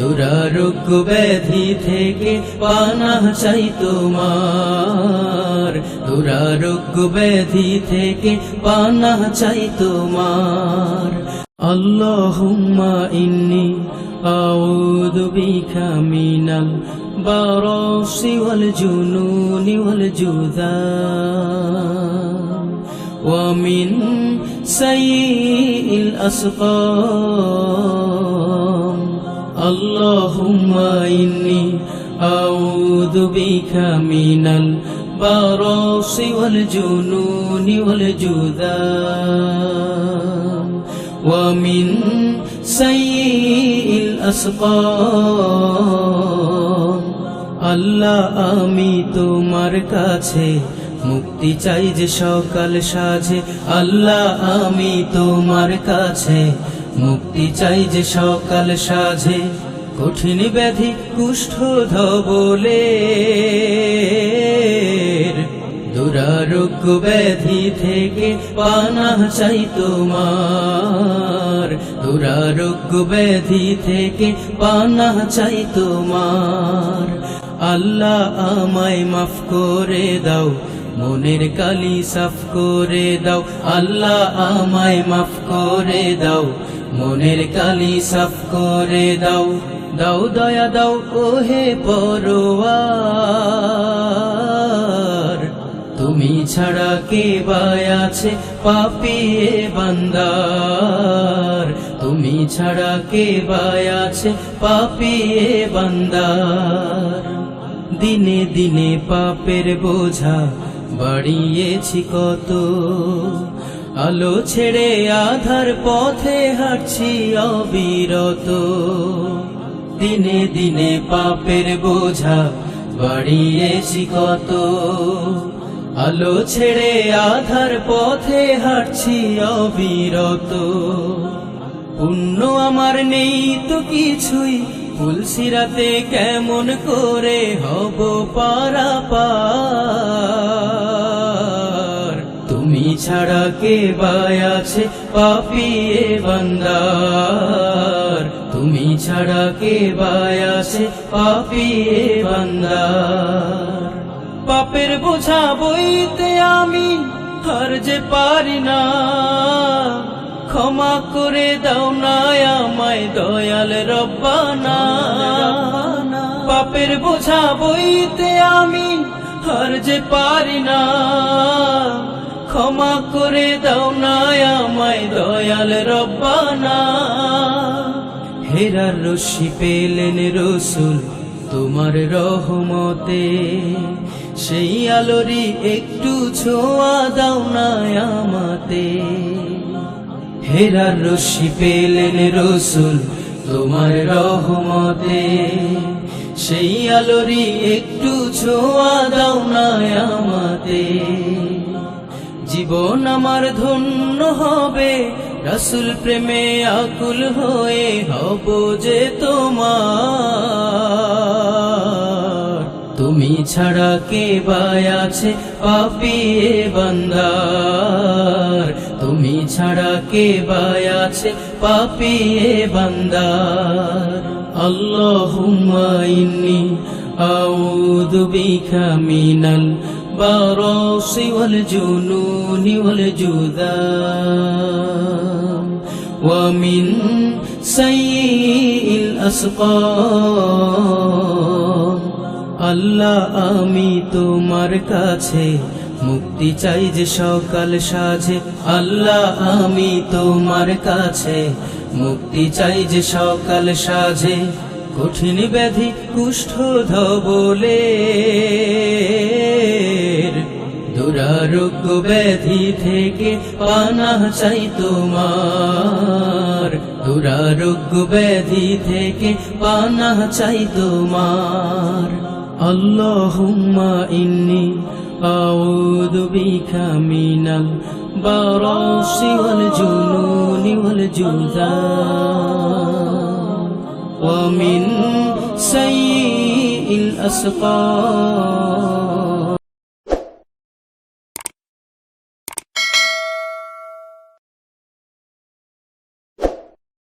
দুরারোগ্য ব্যাধি থেকে পানা চাই তোমার। দুরারোগ্য ব্যাধি থেকে পানা চাই তোমার। আল্লাহুম্মা ইন্নি আউযু বিকা মিনাল বারাসি ওয়াল জুনুনি ওয়াল জুদা। ওয়া মিন সাইয়িল আসকাম اللهم إني أعوذ بك من البراس والجنون والجذام ومن سيء الأسقام আল্লাহ আমি তোমার কাছে মুক্তি চাই যে সকাল সাজে আল্লাহ আমি তোমার কাছে মুক্তি চাই যে সকাল সাজে কঠিন ব্যাধি কুষ্ঠ ধবলে দুরারোগ্য ব্যাধি থেকে পানা চাই তোমার। দুরারোগ্য ব্যাধি থেকে পানা চাই তোমার। আল্লাহ আমায় মাফ করে দাও, মনের কালি সাফ করে দাও। আল্লাহ আমায় মাফ করে দাও মনের কালি সাফ করে দাও দাও দয়া দাও, ওহে পরোয়ার। তুমি ছাড়া কে আছে পাপিয়ে বান্দার? তুমি ছাড়া কে আছে পাপিয়ে বান্দার? দিনে দিনে পাপের বোঝা বাড়িয়েছি কত আলো ছেড়ে আধার পথে হাঁটছি অবিরত। দিনে দিনে পাপের বোঝা বাড়িয়েছি কত। আলো ছেড়ে আধার পথে হাঁটছি অবিরত। পুণ্য আমার নেই তো কিছুই তুলসিরাতে কেমন করে হব পারা ছাড়া কে বাই আছে পাপিয়ে বান্দার? তুমি ছাড়া কে বাই আছে পাপিয়ে বান্দার? পাপের বোঝা বইতে আমি আর যে পারি না। ক্ষমা করে দাও না আমায় দয়াল রব্বানা। পাপের বোঝা বইতে আমি আর যে পারি না। ক্ষমা করে দাও না দয়াল রব্বানা। হেরার রশি পেলেন রসুল তোমার রহমতে। সেই আলোরি একটু ছোঁয়া দাও না আমাতে। হেরার রশি পেলেন রসুল তোমার রহমতে। সেই আলোরি একটু ছোঁয়া দাও না আমাতে। জীবন আমার ধন্য হবে। রসুল প্রেমে আকুল হয়ে হব যে তোমার। তুমি ছাড়া কে বাই আছে পাপিয়ে বান্দার? তুমি ছাড়া কে বাই আছে পাপিয়ে বান্দার? আল্লাহুম্মা ইন্নি আউযু বিকা মিনাল ওয়াল জুযাম ওয়া মিন সাইয়্যিল আসকাম আল্লাহ, আমি তোমার কাছে মুক্তি চাই যে সকাল সাজে। আল্লাহ, আমি তোমার কাছে মুক্তি চাই যে সকাল সাজে। কঠিন ব্যাধি কুষ্ঠ ধবলে দুরারোগ্য ব্যাধি থেকে পানা চাই তোমার। দুরারোগ্য ব্যাধি থেকে পানা চাই তোমার। আল্লাহুম্মা ইন্নি আউযু বিকা মিনাল বারাসি ওয়াল জুনুনি ওয়াল জুযাম ওয়া মিন সাইয়্যিল আসকাম